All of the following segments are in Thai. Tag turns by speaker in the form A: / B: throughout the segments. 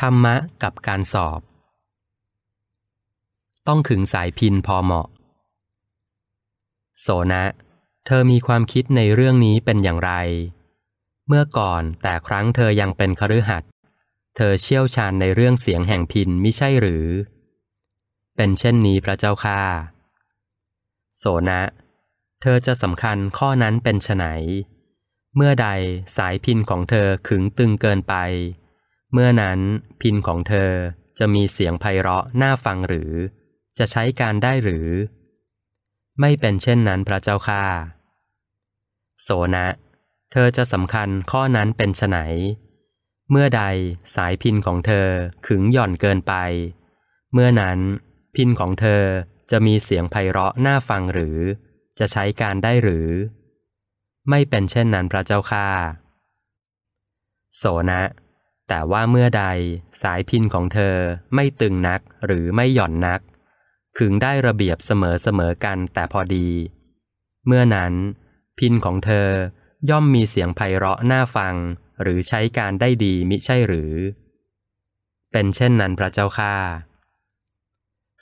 A: ธรรมะกับการสอบ ต้องขึงสายพินพอเหมาะ โสนะ เธอมีความคิดในเรื่องนี้เป็นอย่างไร เมื่อก่อนแต่ครั้งเธอยังเป็นคฤหัสถ์เธอเชี่ยวชาญในเรื่องเสียงแห่งพินมิใช่หรือ เป็นเช่นนี้พระเจ้าค่าโสนะ เธอจะสำคัญข้อนั้นเป็นไฉนเมื่อใดสายพินของเธอขึงตึงเกินไป เมื่อนั้นพินของเธอจะมีเสียงไพเราะน่าฟังหรือ จะใช้การได้หรือ ไม่เป็นเช่นนั้นพระเจ้าค่าโสนะ เธอจะสำคัญข้อนั้นเป็นไฉนเมื่อใดสายพินของเธอขึงหย่อนเกินไป เมื่อนั้นพินของเธอจะมีเสียงไพเราะน่าฟังหรือ จะใช้การได้หรือ ไม่เป็นเช่นนั้นพระเจ้าค่าโสนะ แต่ว่าเมื่อใดสายพินของเธอไม่ตึงนักหรือไม่หย่อนนัก ขึงได้ระเบียบเสมอเสมอกันแต่พอดี เมื่อนั้น พินของเธอย่อมมีเสียงไพเราะน่าฟัง หรือใช้การได้ดีมิใช่หรือ เป็นเช่นนั้นพระเจ้าค่า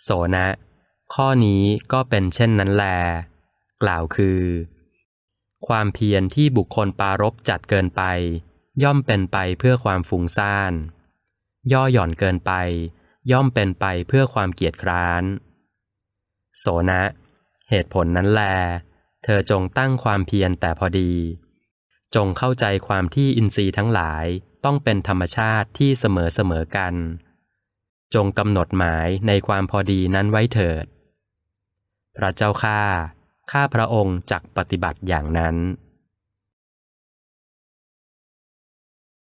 A: โสนะ ข้อนี้ก็เป็นเช่นนั้นแล กล่าวคือ ความเพียรที่บุคคลปารบจัดเกินไป ย่อมเป็นไปเพื่อความฟุ้งซ่าน ย่อหย่อนเกินไป ย่อมเป็นไปเพื่อความเกียจคร้าน โสนะ เหตุผลนั้นแล เธอจงตั้งความเพียรแต่พอดี จงเข้าใจความที่อินทรีย์ทั้งหลายต้องเป็นธรรมชาติที่เสมอเสมอกัน จงกำหนดหมายในความพอดีนั้นไว้เถิด พระเจ้าข้าข้าพระองค์จักปฏิบัติอย่างนั้น